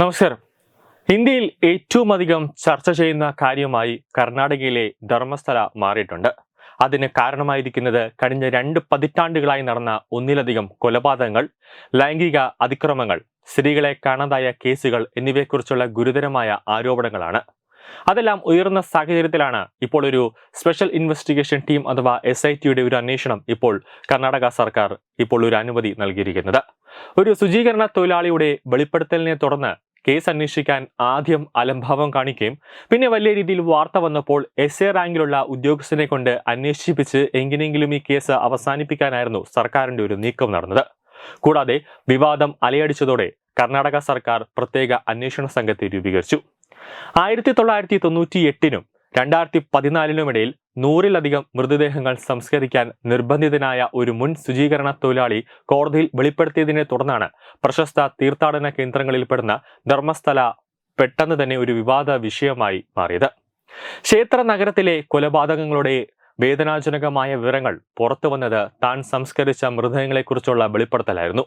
നമസ്കാരം. ഇന്ത്യയിൽ ഏറ്റവും അധികം ചർച്ച ചെയ്യുന്ന കാര്യമായി കർണാടകയിലെ ധർമ്മസ്ഥല മാറിയിട്ടുണ്ട്. അതിന് കാരണമായിരിക്കുന്നത് കഴിഞ്ഞ രണ്ട് പതിറ്റാണ്ടുകളായി നടന്ന ഒന്നിലധികം കൊലപാതകങ്ങൾ ലൈംഗിക അതിക്രമങ്ങൾ സ്ത്രീകളെ കാണാതായ കേസുകൾ എന്നിവയെക്കുറിച്ചുള്ള ഗുരുതരമായ ആരോപണങ്ങളാണ്. അതെല്ലാം ഉയർന്ന സാഹചര്യത്തിലാണ് ഇപ്പോൾ ഒരു സ്പെഷ്യൽ ഇൻവെസ്റ്റിഗേഷൻ ടീം അഥവാ എസ് ഐ ടിയുടെ ഒരു അന്വേഷണം ഇപ്പോൾ കർണാടക സർക്കാർ ഇപ്പോൾ ഒരു അനുമതി നൽകിയിരിക്കുന്നത്. ഒരു ശുചീകരണ തൊഴിലാളിയുടെ വെളിപ്പെടുത്തലിനെ തുടർന്ന് കേസ് അന്വേഷിക്കാൻ ആദ്യം അലംഭാവം കാണിക്കുകയും പിന്നെ വലിയ രീതിയിൽ വാർത്ത വന്നപ്പോൾ എസ് എ റാങ്കിലുള്ള ഉദ്യോഗസ്ഥനെ കൊണ്ട് അന്വേഷിപ്പിച്ച് എങ്ങനെയെങ്കിലും ഈ കേസ് അവസാനിപ്പിക്കാനായിരുന്നു സർക്കാരിന്റെ ഒരു നീക്കം നടന്നത്. കൂടാതെ വിവാദം അലയടിച്ചതോടെ കർണാടക സർക്കാർ പ്രത്യേക അന്വേഷണ സംഘത്തെ രൂപീകരിച്ചു. ആയിരത്തി തൊള്ളായിരത്തി തൊണ്ണൂറ്റി എട്ടിനും രണ്ടായിരത്തി പതിനാലിനുമിടയിൽ നൂറിലധികം മൃതദേഹങ്ങൾ സംസ്കരിക്കാൻ നിർബന്ധിതനായ ഒരു മുൻ ശുചീകരണ തൊഴിലാളി കോടതിയിൽ വെളിപ്പെടുത്തിയതിനെ തുടർന്നാണ് പ്രശസ്ത തീർത്ഥാടന കേന്ദ്രങ്ങളിൽപ്പെടുന്ന ധർമ്മസ്ഥല പെട്ടെന്ന് തന്നെ ഒരു വിവാദ വിഷയമായി മാറിയത്. ക്ഷേത്ര നഗരത്തിലെ കൊലപാതകങ്ങളുടെ വേദനാജനകമായ വിവരങ്ങൾ പുറത്തു വന്നത് താൻ സംസ്കരിച്ച മൃതദേഹങ്ങളെക്കുറിച്ചുള്ള വെളിപ്പെടുത്തലായിരുന്നു.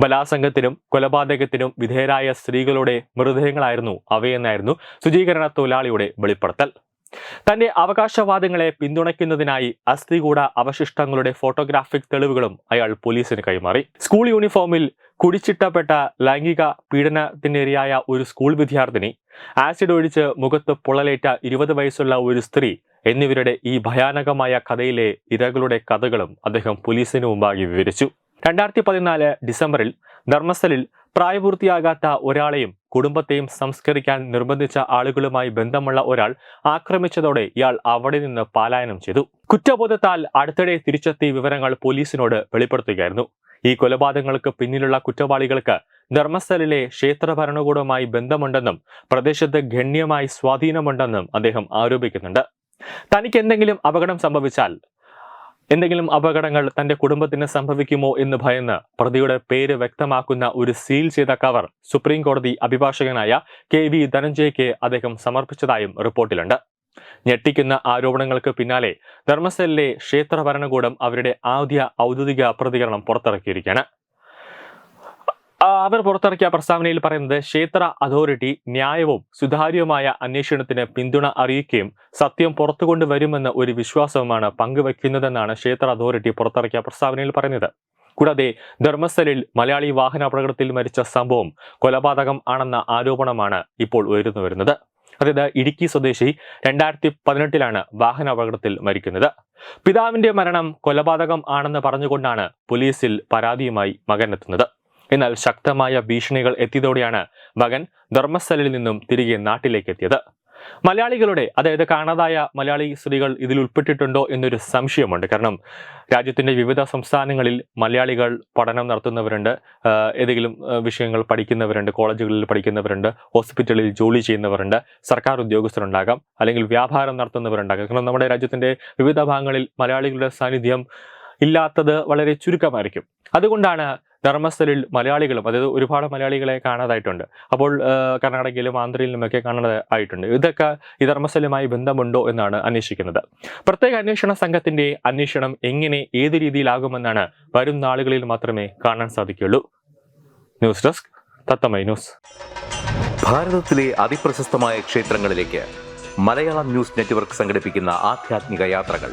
ബലാസംഗത്തിനും കൊലപാതകത്തിനും വിധേയരായ സ്ത്രീകളുടെ മൃതദേഹങ്ങളായിരുന്നു അവയെന്നായിരുന്നു ശുചീകരണ തൊഴിലാളിയുടെ വെളിപ്പെടുത്തൽ. തന്റെ അവകാശവാദങ്ങളെ പിന്തുണയ്ക്കുന്നതിനായി അസ്ഥികൂട അവശിഷ്ടങ്ങളുടെ ഫോട്ടോഗ്രാഫിക് തെളിവുകളും അയാൾ പോലീസിന് കൈമാറി. സ്കൂൾ യൂണിഫോമിൽ കുടിച്ചിട്ടപ്പെട്ട ലൈംഗിക പീഡനത്തിനിരയായ ഒരു സ്കൂൾ വിദ്യാർത്ഥിനി ആസിഡ് ഒഴിച്ച് മുഖത്ത് പൊള്ളലേറ്റ ഇരുപത് വയസ്സുള്ള ഒരു സ്ത്രീ എന്നിവരുടെ ഈ ഭയാനകമായ കഥയിലെ ഇരകളുടെ കഥകളും അദ്ദേഹം പോലീസിന് മുമ്പാകെ വിവരിച്ചു. രണ്ടായിരത്തി പതിനാല് ഡിസംബറിൽ ധർമ്മസ്ഥലിൽ പ്രായപൂർത്തിയാകാത്ത ഒരാളെയും കുടുംബത്തെയും സംസ്കരിക്കാൻ നിർബന്ധിച്ച ആളുകളുമായി ബന്ധമുള്ള ഒരാൾ ആക്രമിച്ചതോടെ ഇയാൾ അവിടെ നിന്ന് പലായനം ചെയ്തു. കുറ്റബോധത്താൽ അടുത്തിടെ തിരിച്ചെത്തിയ വിവരങ്ങൾ പോലീസിനോട് വെളിപ്പെടുത്തുകയായിരുന്നു. ഈ കൊലപാതകങ്ങൾക്ക് പിന്നിലുള്ള കുറ്റവാളികൾക്ക് ധർമ്മസ്ഥലിലെ ക്ഷേത്ര ഭരണകൂടവുമായി ബന്ധമുണ്ടെന്നും പ്രദേശത്ത് ഗണ്യമായി സ്വാധീനമുണ്ടെന്നും അദ്ദേഹം ആരോപിക്കുന്നുണ്ട്. തനിക്ക് എന്തെങ്കിലും അപകടം സംഭവിച്ചാൽ എന്തെങ്കിലും അപകടങ്ങൾ തന്റെ കുടുംബത്തിന് സംഭവിക്കുമോ എന്ന് ഭയന്ന് പ്രതിയുടെ പേര് വ്യക്തമാക്കുന്ന ഒരു സീൽ ചെയ്ത കവർ സുപ്രീം കോടതി അഭിഭാഷകനായ കെ വി ധനഞ്ജയ്ക്ക് അദ്ദേഹം സമർപ്പിച്ചതായും റിപ്പോർട്ടിലുണ്ട്. ഞെട്ടിക്കുന്ന ആരോപണങ്ങൾക്ക് പിന്നാലെ ധർമ്മസെല്ലിലെ ക്ഷേത്ര ഭരണകൂടം അവരുടെ ആദ്യ ഔദ്യോഗിക പ്രതികരണം പുറത്തിറക്കിയിരിക്കുകയാണ്. അവർ പുറത്തിറക്കിയ പ്രസ്താവനയിൽ പറയുന്നത് ക്ഷേത്ര അതോറിറ്റി ന്യായവും സുതാര്യവുമായ അന്വേഷണത്തിന് പിന്തുണ അറിയിക്കുകയും സത്യം പുറത്തു കൊണ്ടുവരുമെന്ന ഒരു വിശ്വാസവുമാണ് പങ്കുവയ്ക്കുന്നതെന്നാണ് ക്ഷേത്ര അതോറിറ്റി പുറത്തിറക്കിയ പ്രസ്താവനയിൽ പറയുന്നത്. കൂടാതെ ധർമ്മസ്ഥലിൽ മലയാളി വാഹന അപകടത്തിൽ മരിച്ച സംഭവം കൊലപാതകം ആണെന്ന ആരോപണമാണ് ഇപ്പോൾ ഉയർന്നു വരുന്നത്. അതായത് ഇടുക്കി സ്വദേശി രണ്ടായിരത്തി പതിനെട്ടിലാണ് വാഹന അപകടത്തിൽ മരിക്കുന്നത്. പിതാവിന്റെ മരണം കൊലപാതകം ആണെന്ന് പറഞ്ഞുകൊണ്ടാണ് പോലീസിൽ പരാതിയുമായി മകൻ എത്തുന്നത് എന്നാൽ ശക്തമായ ഭീഷണികൾ എത്തിയതോടെയാണ് മകൻ ധർമ്മസ്ഥലിൽ നിന്നും തിരികെ നാട്ടിലേക്ക് എത്തിയത്. മലയാളികളുടെ അതായത് കാണാതായ മലയാളി സ്ത്രീകൾ ഇതിൽ ഉൾപ്പെട്ടിട്ടുണ്ടോ എന്നൊരു സംശയമുണ്ട്. കാരണം രാജ്യത്തിന്റെ വിവിധ സംസ്ഥാനങ്ങളിൽ മലയാളികൾ പഠനം നടത്തുന്നവരുണ്ട് ഏതെങ്കിലും വിഷയങ്ങൾ പഠിക്കുന്നവരുണ്ട് കോളേജുകളിൽ പഠിക്കുന്നവരുണ്ട് ഹോസ്പിറ്റലിൽ ജോലി ചെയ്യുന്നവരുണ്ട് സർക്കാർ ഉദ്യോഗസ്ഥരുണ്ടാകാം അല്ലെങ്കിൽ വ്യാപാരം നടത്തുന്നവരുണ്ടാകാം. കാരണം നമ്മുടെ രാജ്യത്തിന്റെ വിവിധ ഭാഗങ്ങളിൽ മലയാളികളുടെ സാന്നിധ്യം ഇല്ലാത്തത് വളരെ ചുരുക്കമായിരിക്കും. അതുകൊണ്ടാണ് ധർമ്മസ്ഥലിൽ മലയാളികളും അതായത് ഒരുപാട് മലയാളികളെ കാണാതായിട്ടുണ്ട്. അപ്പോൾ കർണാടകയിലും ആന്ധ്രയിലുമൊക്കെ കാണാതായിട്ടുണ്ട്. ഇതൊക്കെ ഈ ധർമ്മസ്ഥലുമായി ബന്ധമുണ്ടോ എന്നാണ് അന്വേഷിക്കുന്നത്. പ്രത്യേക അന്വേഷണ സംഘത്തിന്റെ അന്വേഷണം എങ്ങനെ ഏത് രീതിയിലാകുമെന്നാണ് വരും നാളുകളിൽ മാത്രമേ കാണാൻ സാധിക്കുകയുള്ളൂ. News desk തത്തമൈ news. ഭാരതത്തിലെ അതിപ്രശസ്തമായ ക്ഷേത്രങ്ങളിലേക്ക് മലയാളം ന്യൂസ് നെറ്റ്വർക്ക് സംഘടിപ്പിക്കുന്ന ആധ്യാത്മിക യാത്രകൾ.